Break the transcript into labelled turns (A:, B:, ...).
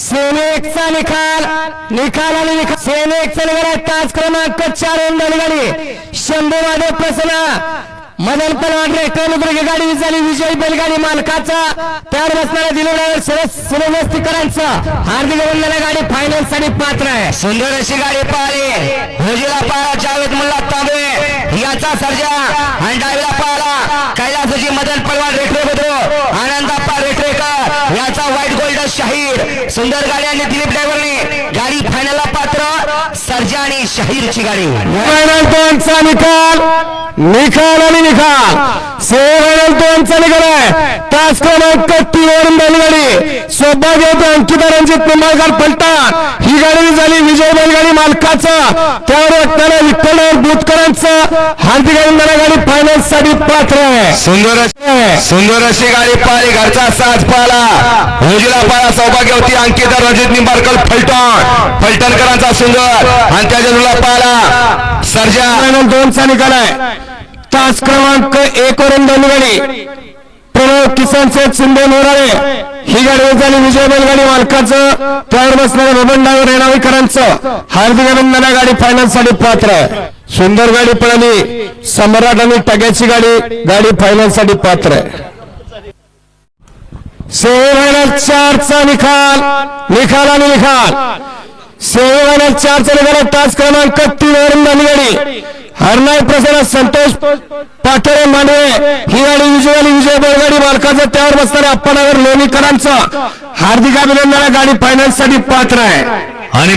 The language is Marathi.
A: सेनेचा निकाल. निकाल. आणि निकाल सेनेचा निकाल तास क्रमांक चार ओंडल गाडी. शंभू माधव प्रसन्न. मदन पलवान रेस्टॉरंट गाडी झाली. विजय बैलगाडी मालकाचा. त्यावर बसणारा दिलेल्या सुरवस्तीकरांचा हार्दिक अभिनंदन गाडी फायनलसाठी पात्र आहे.
B: सुंदर अशी गाडी पाहिली. हुजीला पारा जावेद मुल्ला तांबे. याचा सर्जा. शाहीर. सुंदर गाडी आणि दिलीप ड्रायव्हरने. गाडी फायनलला पात्र सर्जा आणि शाहीरची गाडी.
A: दोनचा निकाल. निकाल आणि निकाल. फायनल दोनचा निकाल आहे. तास क्रमांक तीन बैलगाडी. सौभाग्य अंकिता रणजित निंबाळकर ही गाडी झाली विजय बैलगाडी मालकाचा. त्यावर वाटणाऱ्या विठ्ठल बुतकरांचं हार्दिक अभिनंदन. गाडी फायनलसाठी पात्र आहे.
B: सुंदर सुंदर अशी गाडी पाळी घरचा साज पाहिला. पाळा सौभाग्य होती अंकिता रणजित निंबारकर फलटण. फलटणकरांचा सुंदर. आणि त्याच्या तुला पाहिला सर्जा.
A: फायनल दोनचा निकाल आहे. तास क्रमांक एक वरून दोन गाडी प्रणव किसन सेठ शिंदे मोराळे. ही गाडी झाली विजय बैलगाडी मालकाचं. त्यावर बसणाऱ्या बबन डायव्हर रेणावीकरांचं हार्दिक अभिनंदन गाडी फायनलसाठी पात्र. आहे सुंदर गाडी पळाली. सम्राट आणि टग्याची गाडी गाडी फायनलसाठी पात्र. आहे सेमी चारचा निकाल. निकाल आणि निकाल. सेमी चारचा निकाल तास क्रमांक तीन वरून झाली गाडी हरनाय प्रसन्न संतोष पाठोळे मांडवे ही गाडी विजय आणि विजय बैलगाडी मालकाचं त्यावर बसणाऱ्या अप्पानगर लोणीकरांचं हार्दिक अभिनंदन गाडी फायनलसाठी पात्र आहे.
B: आणि